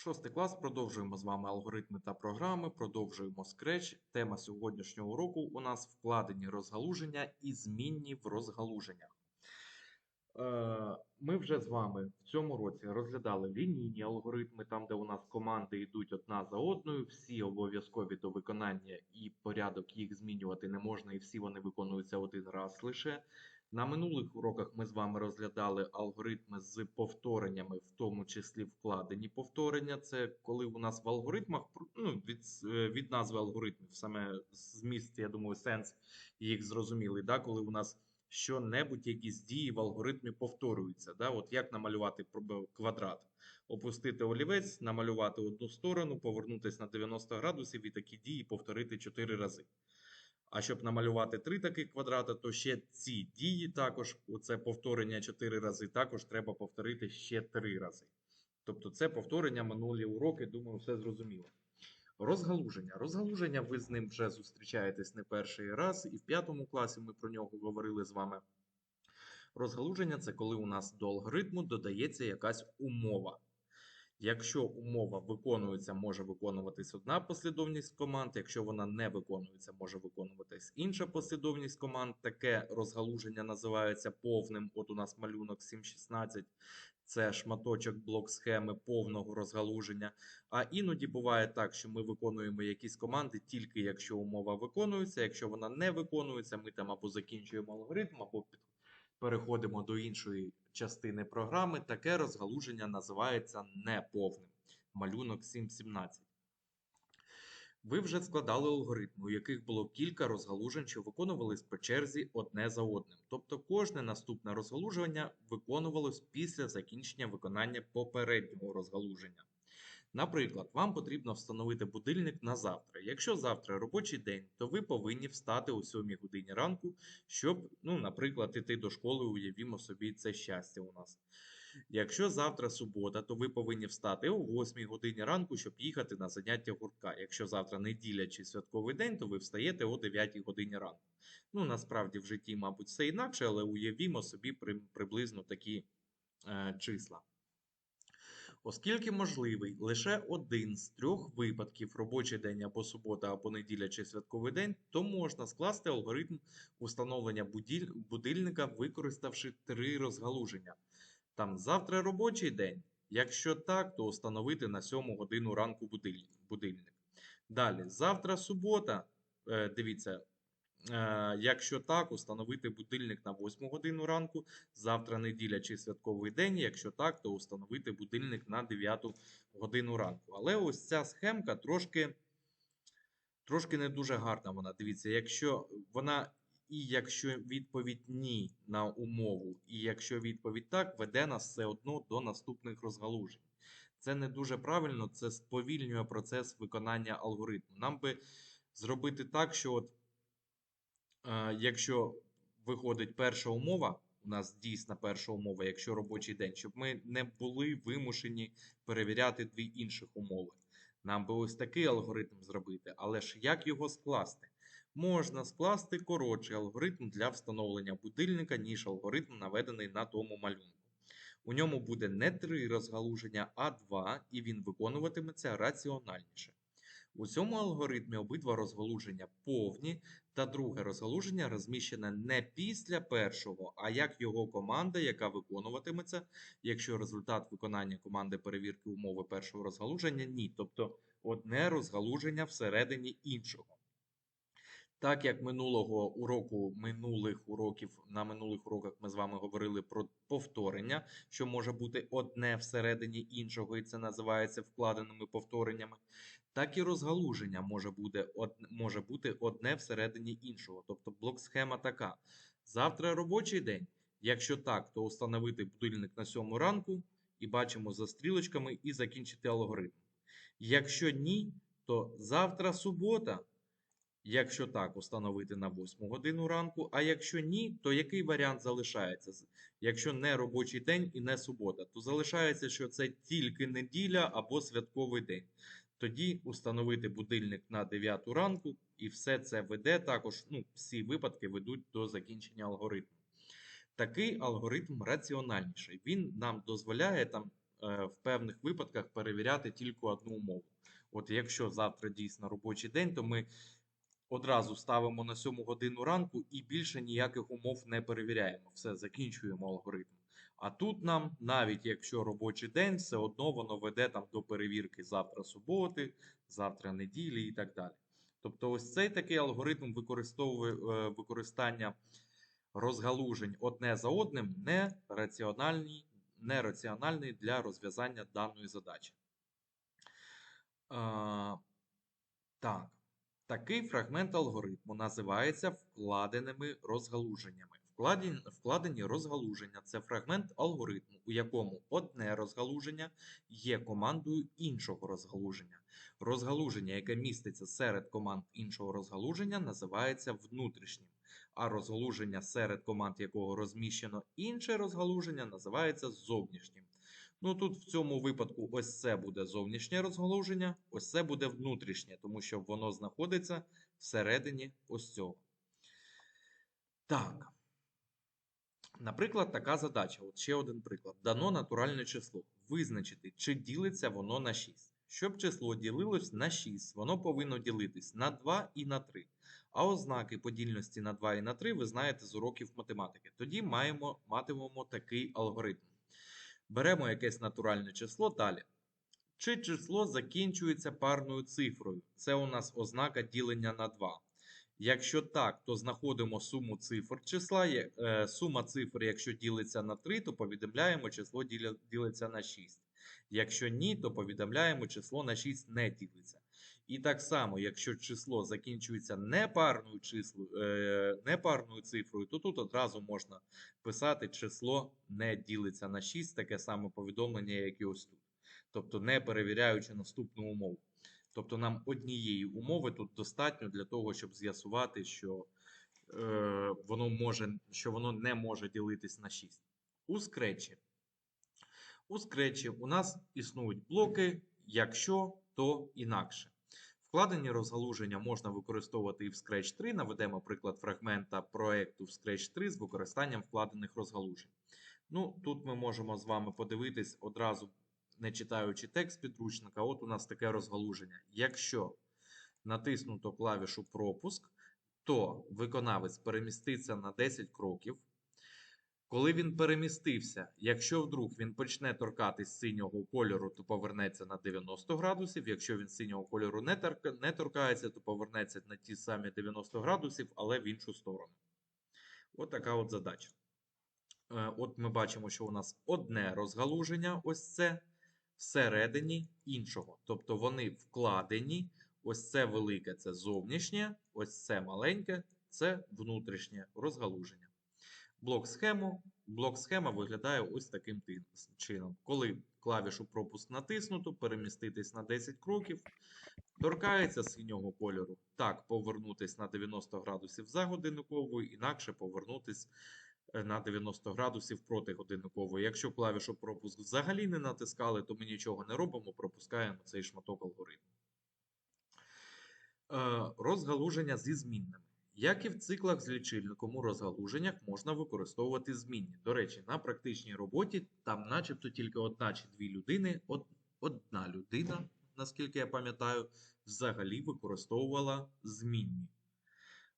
Шостий клас. Продовжуємо з вами алгоритми та програми, продовжуємо Scratch. Тема сьогоднішнього уроку у нас вкладені розгалуження і змінні в розгалуженнях. Е, Ми вже з вами в цьому році розглядали лінійні алгоритми, там, де у нас команди йдуть одна за одною, всі обов'язкові до виконання і порядок їх змінювати не можна, і всі вони виконуються один раз лише. На минулих уроках ми з вами розглядали алгоритми з повтореннями, в тому числі вкладені повторення. Це коли у нас в алгоритмах, ну, від, е, від назви алгоритмів, саме зміст, я думаю, сенс їх зрозумілий, да? коли у нас що-небудь, якісь дії в алгоритмі повторюються. Да? От як намалювати квадрат? Опустити олівець, намалювати одну сторону, повернутися на 90 градусів і такі дії повторити 4 рази. А щоб намалювати три таких квадрата, то ще ці дії також, оце повторення 4 рази, також треба повторити ще 3 рази. Тобто це повторення минулі уроки, думаю, все зрозуміло. Розгалуження. Розгалуження ви з ним вже зустрічаєтесь не перший раз, і в п'ятому класі ми про нього говорили з вами. Розгалуження це коли у нас до алгоритму додається якась умова. Якщо умова виконується, може виконуватись одна послідовність команд. Якщо вона не виконується, може виконуватись інша послідовність команд. Таке розгалуження називається повним. От у нас малюнок 7.16. Це шматочок блок схеми повного розгалуження. А іноді буває так, що ми виконуємо якісь команди тільки якщо умова виконується. Якщо вона не виконується, ми там або закінчуємо алгоритм, або під- переходимо до іншої частини програми. Таке розгалуження називається неповним. Малюнок 7.17. Ви вже складали алгоритми, у яких було кілька розгалужень, що виконувались по черзі одне за одним. Тобто кожне наступне розгалуження виконувалось після закінчення виконання попереднього розгалуження. Наприклад, вам потрібно встановити будильник на завтра. Якщо завтра робочий день, то ви повинні встати о 7 годині ранку, щоб, ну, наприклад, іти до школи, уявімо собі, це щастя у нас. Якщо завтра субота, то ви повинні встати о 8 годині ранку, щоб їхати на заняття гуртка. Якщо завтра неділя чи святковий день, то ви встаєте о 9 годині ранку. Ну, насправді в житті, мабуть, все інакше, але уявімо собі приблизно такі е, числа. Оскільки можливий лише один з трьох випадків робочий день або субота, або неділя чи святковий день, то можна скласти алгоритм установлення будильника, використавши три розгалуження. Там завтра робочий день. Якщо так, то установити на 7 годину ранку будильник. Далі, завтра субота. Е, Дивіться, Якщо так, установити будильник на 8 годину ранку, завтра неділя чи святковий день. Якщо так, то установити будильник на 9 годину ранку. Але ось ця схемка трошки, трошки не дуже гарна. Вона дивіться, якщо вона і якщо відповідь ні на умову, і якщо відповідь так, веде нас все одно до наступних розгалужень. Це не дуже правильно, це сповільнює процес виконання алгоритму. Нам би зробити так, що от Е, Якщо виходить перша умова, у нас дійсна перша умова, якщо робочий день, щоб ми не були вимушені перевіряти дві інших умови. Нам би ось такий алгоритм зробити, але ж як його скласти? Можна скласти коротший алгоритм для встановлення будильника, ніж алгоритм, наведений на тому малюнку. У ньому буде не три розгалуження, а два, і він виконуватиметься раціональніше. У цьому алгоритмі обидва розгалуження повні, та друге розгалуження розміщене не після першого, а як його команда, яка виконуватиметься, якщо результат виконання команди перевірки умови першого розгалуження ні. Тобто одне розгалуження всередині іншого. Так як минулого уроку, минулих уроків, на минулих уроках ми з вами говорили про повторення, що може бути одне всередині іншого, і це називається вкладеними повтореннями, так і розгалуження може бути, од... може бути одне всередині іншого. Тобто блок-схема така. Завтра робочий день. Якщо так, то установити будильник на 7 ранку і бачимо за стрілочками і закінчити алгоритм. Якщо ні, то завтра субота. Якщо так, установити на 8 годину ранку. А якщо ні, то який варіант залишається? Якщо не робочий день і не субота, то залишається, що це тільки неділя або святковий день. Тоді установити будильник на 9 ранку, і все це веде також. Ну, всі випадки ведуть до закінчення алгоритму. Такий алгоритм раціональніший. Він нам дозволяє там е, в певних випадках перевіряти тільки одну умову. От якщо завтра дійсно робочий день, то ми одразу ставимо на 7 годину ранку і більше ніяких умов не перевіряємо. Все, закінчуємо алгоритм. А тут нам, навіть якщо робочий день, все одно воно веде там до перевірки завтра суботи, завтра неділі і так далі. Тобто, ось цей такий алгоритм використовує е, використання розгалужень одне за одним не раціональний, не раціональний для розв'язання даної задачі. А, так. Такий фрагмент алгоритму називається вкладеними розгалуженнями. Вкладені, вкладені розгалуження це фрагмент алгоритму, у якому одне розгалуження є командою іншого розгалуження. Розгалуження, яке міститься серед команд іншого розгалуження, називається внутрішнім, а розгалуження серед команд якого розміщено інше розгалуження, називається зовнішнім. Ну тут в цьому випадку ось це буде зовнішнє розгалуження, ось це буде внутрішнє, тому що воно знаходиться всередині ось цього. Так. Наприклад, така задача. От ще один приклад. Дано натуральне число. Визначити, чи ділиться воно на 6. Щоб число ділилось на 6, воно повинно ділитись на 2 і на 3. А ознаки подільності на 2 і на 3 ви знаєте з уроків математики. Тоді маємо, матимемо такий алгоритм. Беремо якесь натуральне число далі. Чи число закінчується парною цифрою? Це у нас ознака ділення на 2. Якщо так, то знаходимо суму цифр числа. Е, Сума цифр, якщо ділиться на 3, то повідомляємо число ділиться на 6. Якщо ні, то повідомляємо число на 6 не ділиться. І так само, якщо число закінчується непарною, число, е, непарною цифрою, то тут одразу можна писати число не ділиться на 6, таке саме повідомлення, як і ось тут. Тобто не перевіряючи наступну умову. Тобто нам однієї умови тут достатньо для того, щоб з'ясувати, що, е, воно може, що воно не може ділитись на 6. У скретчі. У скретчі у нас існують блоки, якщо, то інакше. Вкладені розгалуження можна використовувати і в Scratch 3. Наведемо приклад фрагмента проекту в Scratch 3 з використанням вкладених розгалужень. Ну, тут ми можемо з вами подивитись одразу, не читаючи текст підручника. От у нас таке розгалуження. Якщо натиснуто клавішу пропуск, то виконавець переміститься на 10 кроків. Коли він перемістився, якщо вдруг він почне торкатись синього кольору, то повернеться на 90 градусів. Якщо він синього кольору не, торка, не торкається, то повернеться на ті самі 90 градусів, але в іншу сторону. От така от задача. Е, От ми бачимо, що у нас одне розгалуження, ось це, всередині іншого. Тобто вони вкладені. Ось це велике це зовнішнє, ось це маленьке це внутрішнє розгалуження. Блок схему. Блок схема виглядає ось таким чином. Коли клавішу пропуск натиснуто, переміститись на 10 кроків, торкається синього кольору. Так, повернутись на 90 градусів за годинниковою, інакше повернутись е, на 90 градусів проти годинникової. Якщо клавішу пропуск взагалі не натискали, то ми нічого не робимо, пропускаємо цей шматок алгоритму. Е, Розгалуження зі змінними. Як і в циклах з лічильником у розгалуженнях можна використовувати змінні. До речі, на практичній роботі там начебто тільки одна чи дві людини, од- одна людина, наскільки я пам'ятаю, взагалі використовувала змінні.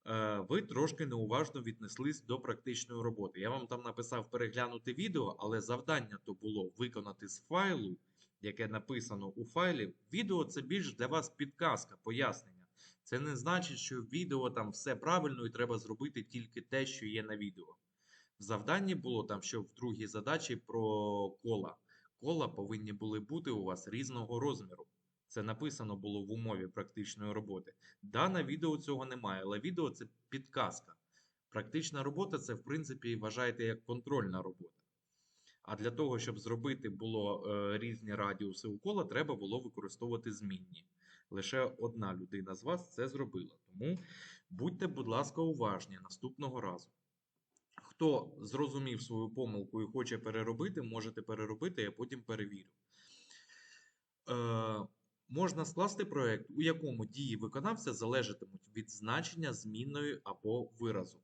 Е, Ви трошки неуважно віднеслись до практичної роботи. Я вам там написав переглянути відео, але завдання то було виконати з файлу, яке написано у файлі. Відео це більш для вас підказка, пояснення. Це не значить, що в відео там все правильно і треба зробити тільки те, що є на відео. В завданні було там, що в другій задачі про кола. Кола повинні були бути у вас різного розміру. Це написано було в умові практичної роботи. Да, на відео цього немає, але відео це підказка. Практична робота це, в принципі, вважайте як контрольна робота. А для того, щоб зробити було е, різні радіуси у кола, треба було використовувати змінні. Лише одна людина з вас це зробила. Тому будьте, будь ласка, уважні наступного разу. Хто зрозумів свою помилку і хоче переробити, можете переробити, я потім перевірю. Е, можна скласти проєкт, у якому дії виконавця залежатимуть від значення змінної або виразу.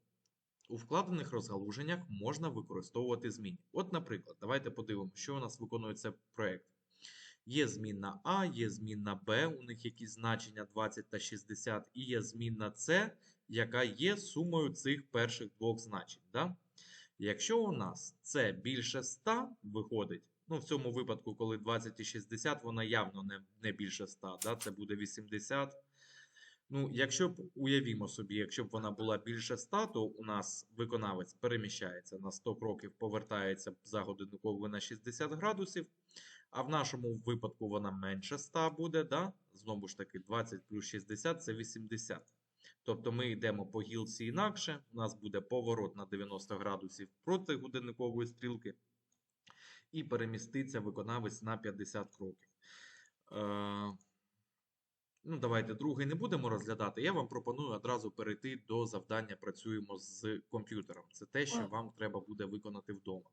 У вкладених розгалуженнях можна використовувати змінні. От, наприклад, давайте подивимося, що у нас виконується проєкт. Є змінна А, є змінна Б, у них якісь значення 20 та 60, і є змінна С, яка є сумою цих перших двох значень. Да? Якщо у нас С більше 100 виходить, ну в цьому випадку, коли 20 і 60, вона явно не, не більше 100, да? це буде 80. Ну, якщо б уявімо собі, якщо б вона була більше 100, то у нас виконавець переміщається на 100 кроків, повертається за годинниковою на 60 градусів. А в нашому випадку вона менше 100 буде, да? знову ж таки, 20 плюс 60 це 80. Тобто ми йдемо по гілці інакше, у нас буде поворот на 90 градусів проти годинникової стрілки, і переміститься виконавець на 50 кроків. Е, Ну, давайте другий не будемо розглядати. Я вам пропоную одразу перейти до завдання Працюємо з комп'ютером. Це те, що вам треба буде виконати вдома.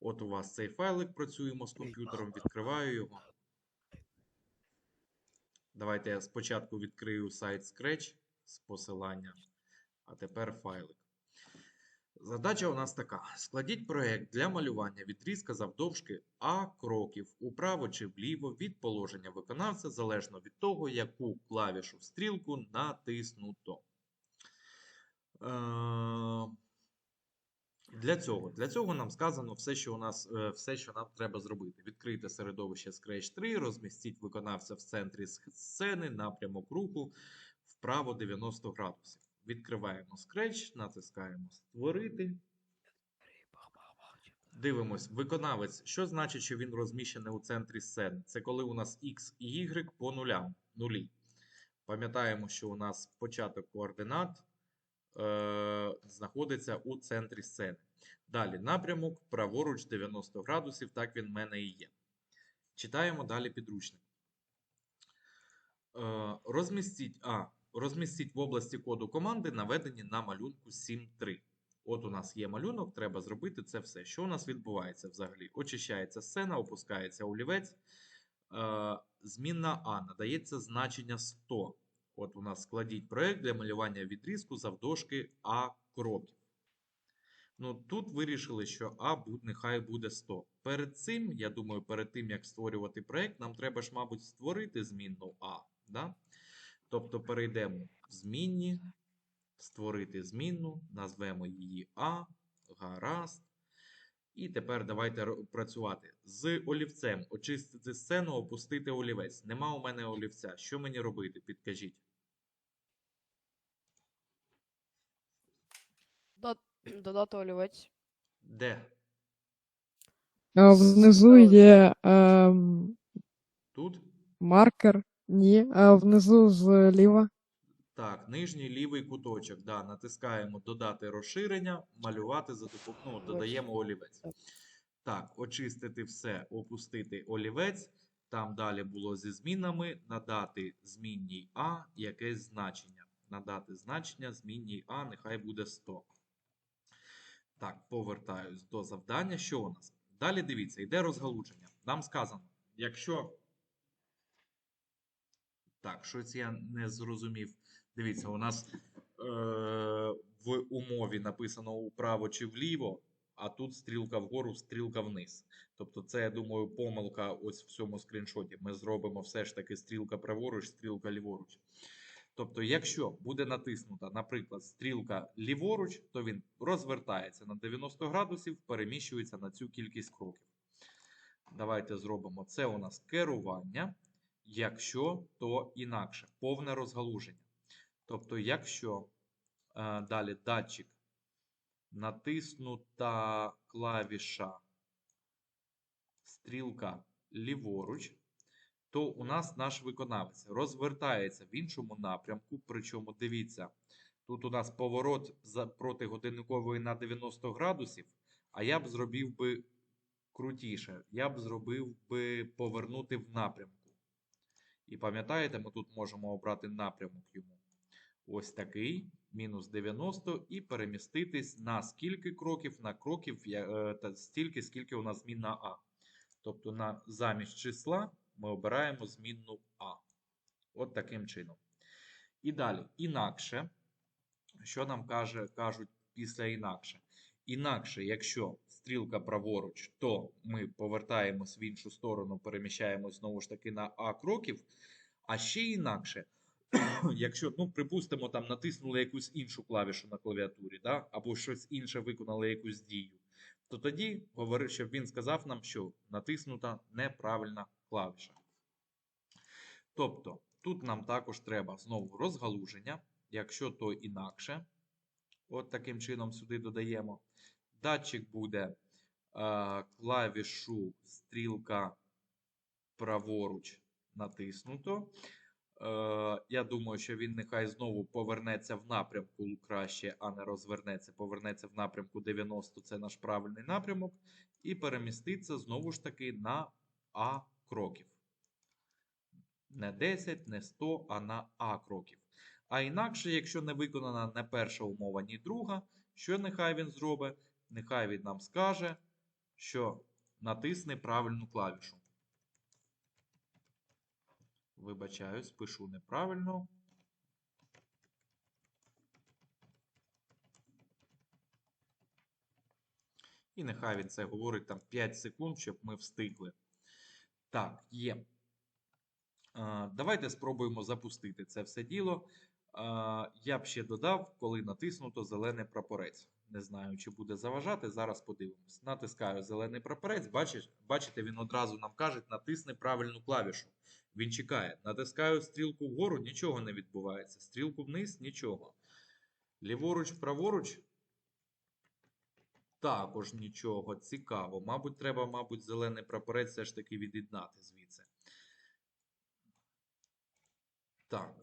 От у вас цей файлик працюємо з комп'ютером, відкриваю його. Давайте я спочатку відкрию сайт Scratch з посилання, а тепер файлик. Задача у нас така: складіть проєкт для малювання відрізка завдовжки А кроків управо чи вліво від положення виконавця залежно від того, яку клавішу в стрілку натиснуто. Е, Для цього, для цього нам сказано все, що у нас, е, все, що нам треба зробити. Відкрийте середовище Scratch 3, розмістіть виконавця в центрі сцени, напрямок руху вправо 90 градусів. Відкриваємо Scratch, натискаємо Створити. Дивимось, виконавець. Що значить, що він розміщений у центрі сцени? Це коли у нас X і Y по нулям, нулі. Пам'ятаємо, що у нас початок координат е, знаходиться у центрі сцени. Далі напрямок праворуч 90 градусів, так він в мене і є. Читаємо далі підручник. Е, розмістіть, а, розмістіть в області коду команди, наведені на малюнку 7.3. От у нас є малюнок, треба зробити це все. Що у нас відбувається взагалі? Очищається сцена, опускається олівець. Е, змінна А надається значення 100. От у нас складіть проєкт для малювання відрізку завдовжки А кроків. Ну, тут вирішили, що А нехай буде 100. Перед цим, я думаю, перед тим, як створювати проєкт, нам треба ж, мабуть, створити змінну А. Да? Тобто перейдемо в змінні, створити змінну, назвемо її А, гаразд. І тепер давайте працювати. З олівцем очистити сцену, опустити олівець. Нема у мене олівця. Що мені робити? Підкажіть. Додати олівець. Де? А Внизу є ем, Тут? маркер. Ні, а внизу зліва. Так, нижній лівий куточок. Да, натискаємо додати розширення, малювати за допомогою. Ну, додаємо олівець. Так, очистити все, опустити олівець. Там далі було зі змінами. Надати змінній А якесь значення. Надати значення змінній А, нехай буде 100. Так, повертаюсь до завдання. Що у нас? Далі дивіться, йде розгалуження. Нам сказано, якщо. Так, щось я не зрозумів. Дивіться, у нас е, в умові написано вправо чи вліво, а тут стрілка вгору, стрілка вниз. Тобто, це, я думаю, помилка ось в цьому скріншоті. Ми зробимо все ж таки стрілка праворуч, стрілка ліворуч. Тобто, якщо буде натиснута, наприклад, стрілка ліворуч, то він розвертається на 90 градусів, переміщується на цю кількість кроків. Давайте зробимо це у нас керування. Якщо, то інакше, повне розгалуження. Тобто, якщо е, далі датчик натиснута клавіша стрілка ліворуч, то у нас наш виконавець розвертається в іншому напрямку. Причому дивіться, тут у нас поворот проти годинникової на 90 градусів, а я б зробив би крутіше. Я б зробив би повернути в напрямку. І пам'ятаєте, ми тут можемо обрати напрямок йому. Ось такий, мінус 90, і переміститись на скільки кроків, на кроків е, та стільки, скільки у нас змінна А. Тобто на замість числа ми обираємо змінну А. От таким чином. І далі, інакше, що нам каже, кажуть після інакше. Інакше, якщо стрілка праворуч, то ми повертаємось в іншу сторону, переміщаємось знову ж таки на А кроків. А ще інакше, якщо, ну, припустимо, там натиснули якусь іншу клавішу на клавіатурі, да? або щось інше виконали якусь дію, то тоді говорить, щоб він сказав нам, що натиснута неправильна клавіша. Тобто, тут нам також треба знову розгалуження, якщо то інакше. От таким чином сюди додаємо. Датчик буде е, клавішу стрілка праворуч натиснуто. Е, я думаю, що він нехай знову повернеться в напрямку краще, а не розвернеться. Повернеться в напрямку 90, це наш правильний напрямок. І переміститься знову ж таки на А кроків. Не 10, не 100, а на А кроків. А інакше, якщо не виконана не перша умова, ні друга, що нехай він зробить? Нехай він нам скаже, що натисне правильну клавішу. Вибачаюсь, пишу неправильно. І нехай він це говорить там 5 секунд, щоб ми встигли. Так, є. Давайте спробуємо запустити це все діло. Я б ще додав, коли натиснуто зелений прапорець. Не знаю, чи буде заважати. Зараз подивимось. Натискаю зелений прапорець. Бачиш, бачите, він одразу нам каже, натисни правильну клавішу. Він чекає. Натискаю стрілку вгору, нічого не відбувається. Стрілку вниз нічого. Ліворуч, праворуч. Також нічого. Цікаво. Мабуть, треба, мабуть, зелений прапорець все ж таки від'єднати звідси. Так.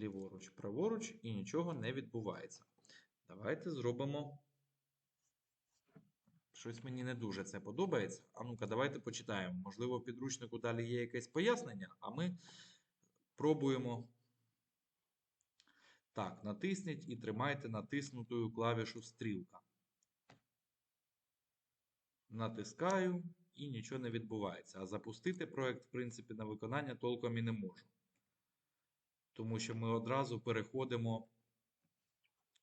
Ліворуч, праворуч і нічого не відбувається. Давайте зробимо. Щось мені не дуже це подобається. А ну-ка, давайте почитаємо. Можливо, в підручнику далі є якесь пояснення, а ми пробуємо. Так, натисніть і тримайте натиснутою клавішу стрілка. Натискаю і нічого не відбувається. А запустити проект, в принципі, на виконання толком і не можу. Тому що ми одразу переходимо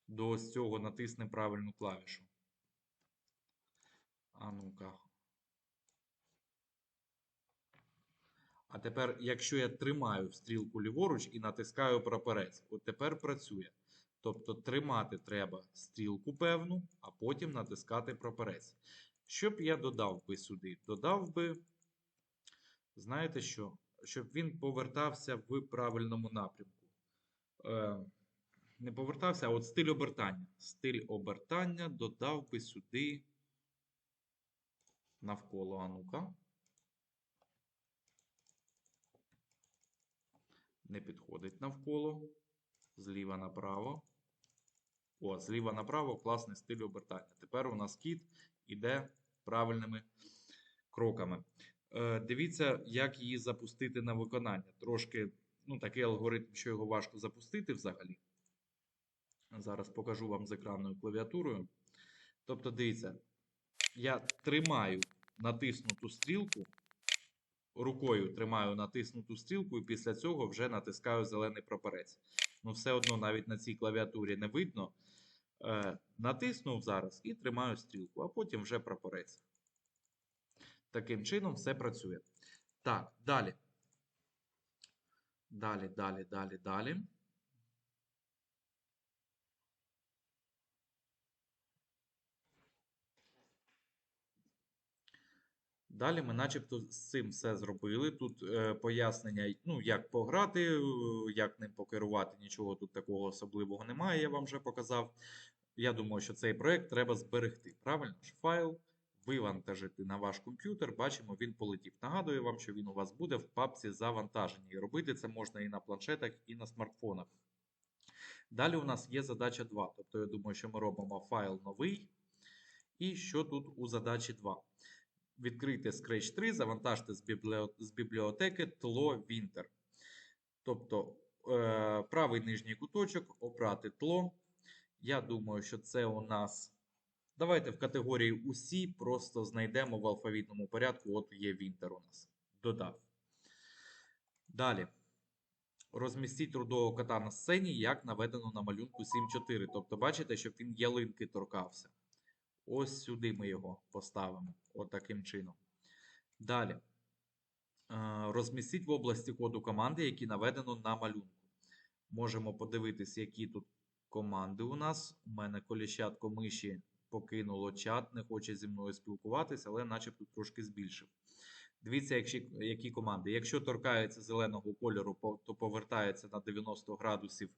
до ось цього натисни правильну клавішу. А ну-ка. А тепер, якщо я тримаю стрілку ліворуч і натискаю прапорець, от тепер працює. Тобто тримати треба стрілку певну, а потім натискати прапорець. Що б я додав би сюди? Додав би, знаєте що? Щоб він повертався в правильному напрямку. Е, не повертався, а от стиль обертання. Стиль обертання додав би сюди навколо анука. Не підходить навколо. Зліва направо. О, зліва направо класний стиль обертання. Тепер у нас кіт іде правильними кроками. Е, дивіться, як її запустити на виконання. Трошки, ну, такий алгоритм, що його важко запустити взагалі. Зараз покажу вам з екранною клавіатурою. Тобто, дивіться, я тримаю натиснуту стрілку, рукою тримаю натиснуту стрілку, і після цього вже натискаю зелений прапорець. Ну, все одно навіть на цій клавіатурі не видно. Е, натиснув зараз і тримаю стрілку, а потім вже прапорець. Таким чином все працює. Так, далі. Далі, далі, далі, далі. Далі ми начебто з цим все зробили. Тут е, пояснення, ну, як пограти, е, як ним покерувати, нічого тут такого особливого немає, я вам вже показав. Я думаю, що цей проект треба зберегти. Правильно файл вивантажити на ваш комп'ютер. Бачимо, він полетів. Нагадую вам, що він у вас буде в папці завантаження. І робити це можна і на планшетах, і на смартфонах. Далі у нас є задача 2. Тобто, я думаю, що ми робимо файл новий. І що тут у задачі 2? Відкрийте Scratch 3, завантажте з бібліотеки тло Winter. Тобто е... правий нижній куточок, обрати тло. Я думаю, що це у нас. Давайте в категорії усі просто знайдемо в алфавітному порядку. От є Winter у нас. Додав. Далі. Розмістіть рудого кота на сцені, як наведено на малюнку 7.4. Тобто, бачите, щоб він ялинки торкався. Ось сюди ми його поставимо. От таким чином. Далі. Е, Розмістіть в області коду команди, які наведено на малюнку. Можемо подивитись, які тут команди у нас. У мене коліщатко миші покинуло чат, не хоче зі мною спілкуватися, але начебто трошки збільшив. Дивіться, якщо, які команди. Якщо торкається зеленого кольору, то повертається на 90 градусів.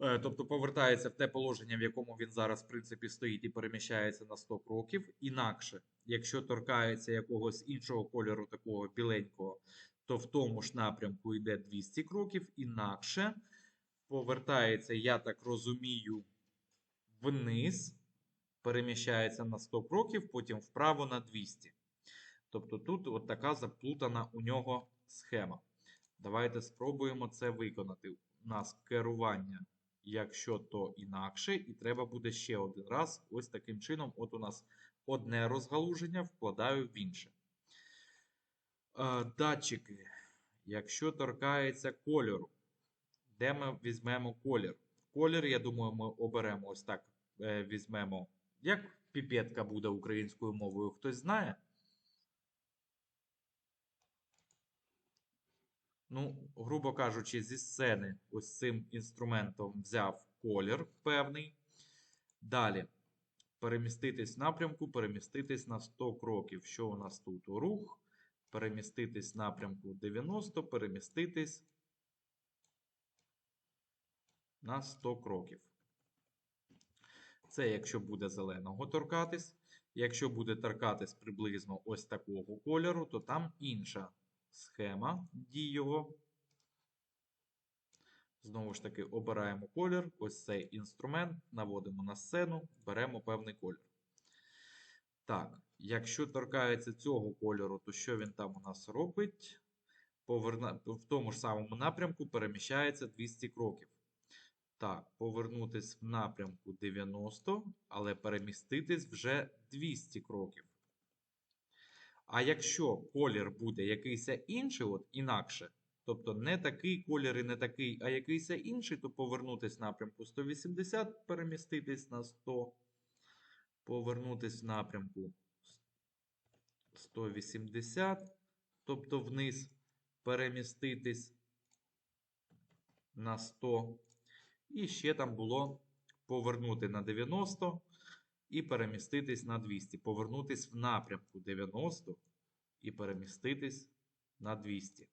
Е, Тобто повертається в те положення, в якому він зараз, в принципі, стоїть і переміщається на 100 кроків. Інакше, якщо торкається якогось іншого кольору, такого біленького, то в тому ж напрямку йде 200 кроків. Інакше повертається, я так розумію, вниз, переміщається на 100 кроків, потім вправо на 200. Тобто тут от така заплутана у нього схема. Давайте спробуємо це виконати. У нас керування, якщо то інакше, і треба буде ще один раз. Ось таким чином. От у нас одне розгалуження вкладаю в інше. Е, Датчики. Якщо торкається кольору, де ми візьмемо колір? Колір, я думаю, ми оберемо ось так. е, Візьмемо. Як піпетка буде українською мовою? Хтось знає? Ну, грубо кажучи, зі сцени ось цим інструментом взяв колір певний. Далі переміститись в напрямку, переміститись на 100 кроків. Що у нас тут? Рух. Переміститись в напрямку 90, переміститись на 100 кроків. Це якщо буде зеленого торкатись. Якщо буде торкатись приблизно ось такого кольору, то там інша схема його. Знову ж таки, обираємо колір. Ось цей інструмент, наводимо на сцену, беремо певний колір. Так, якщо торкається цього кольору, то що він там у нас робить? Поверна... В тому ж самому напрямку переміщається 200 кроків. Так, повернутись в напрямку 90, але переміститись вже 200 кроків. А якщо колір буде якийсь інший, от інакше, тобто не такий колір і не такий, а якийсь інший, то повернутись в напрямку 180, переміститись на 100, повернутись в напрямку 180, тобто вниз переміститись на 100. І ще там було повернути на 90 і переміститись на 200. Повернутись в напрямку 90 і переміститись на 200.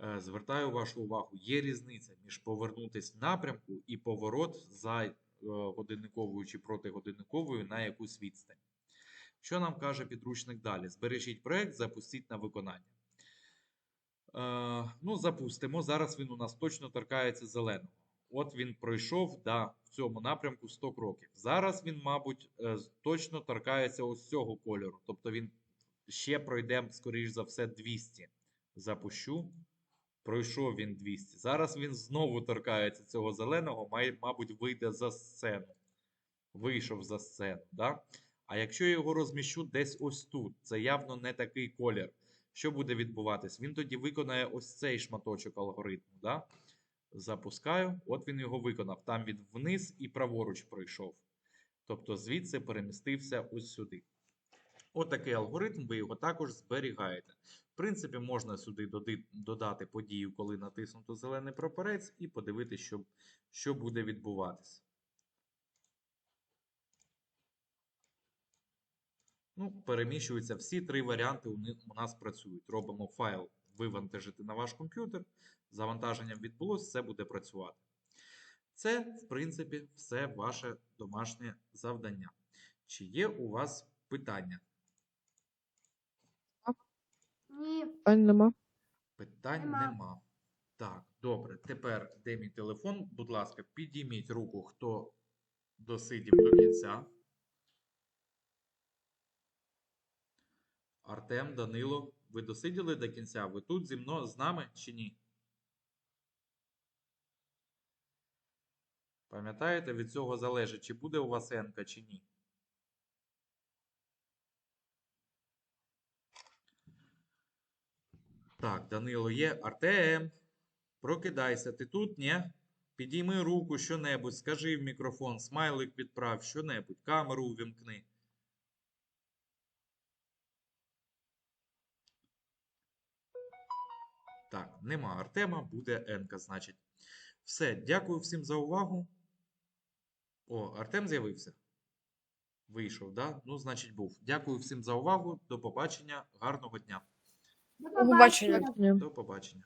Е, Звертаю вашу увагу, є різниця між повернутись в напрямку і поворот за годинниковою чи протигодинниковою на якусь відстань. Що нам каже підручник далі? Збережіть проект, запустіть на виконання. Е, ну, запустимо. Зараз він у нас точно торкається зеленого. От він пройшов да, в цьому напрямку 100 кроків. Зараз він, мабуть, е, точно торкається ось цього кольору. Тобто він ще пройде, скоріш за все, 200. Запущу. Пройшов він 200. Зараз він знову торкається цього зеленого, має, мабуть, вийде за сцену. Вийшов за сцену. Да? А якщо я його розміщу десь ось тут, це явно не такий колір. Що буде відбуватись? Він тоді виконає ось цей шматочок алгоритму. Да? Запускаю, от він його виконав. Там він вниз і праворуч пройшов. Тобто звідси перемістився ось сюди. От такий алгоритм, ви його також зберігаєте. В принципі, можна сюди додати подію, коли натиснуто зелений прапорець, і подивитися, що, що буде відбуватися. Ну, переміщуються всі три варіанти у ни- у нас працюють. Робимо файл вивантажити на ваш комп'ютер. Завантаженням відбулося, все буде працювати. Це, в принципі, все ваше домашнє завдання. Чи є у вас питання? Ні. Питань нема. Питань Нема. нема. Так, добре. Тепер де мій телефон? Будь ласка, підійміть руку, хто досидів до кінця. Артем, Данило, ви досиділи до кінця? Ви тут зі мною з нами чи ні? Пам'ятаєте, від цього залежить, чи буде у вас енка, чи ні? Так, Данило є. Артем, прокидайся. Ти тут, ні? Підійми руку, що-небудь, скажи в мікрофон, смайлик відправ, що-небудь, камеру увімкни. Так, нема Артема, буде Енка, значить. Все, дякую всім за увагу. О, Артем з'явився. Вийшов, да? Ну, значить, був. Дякую всім за увагу. До побачення. Гарного дня. До побачення. До побачення. До побачення.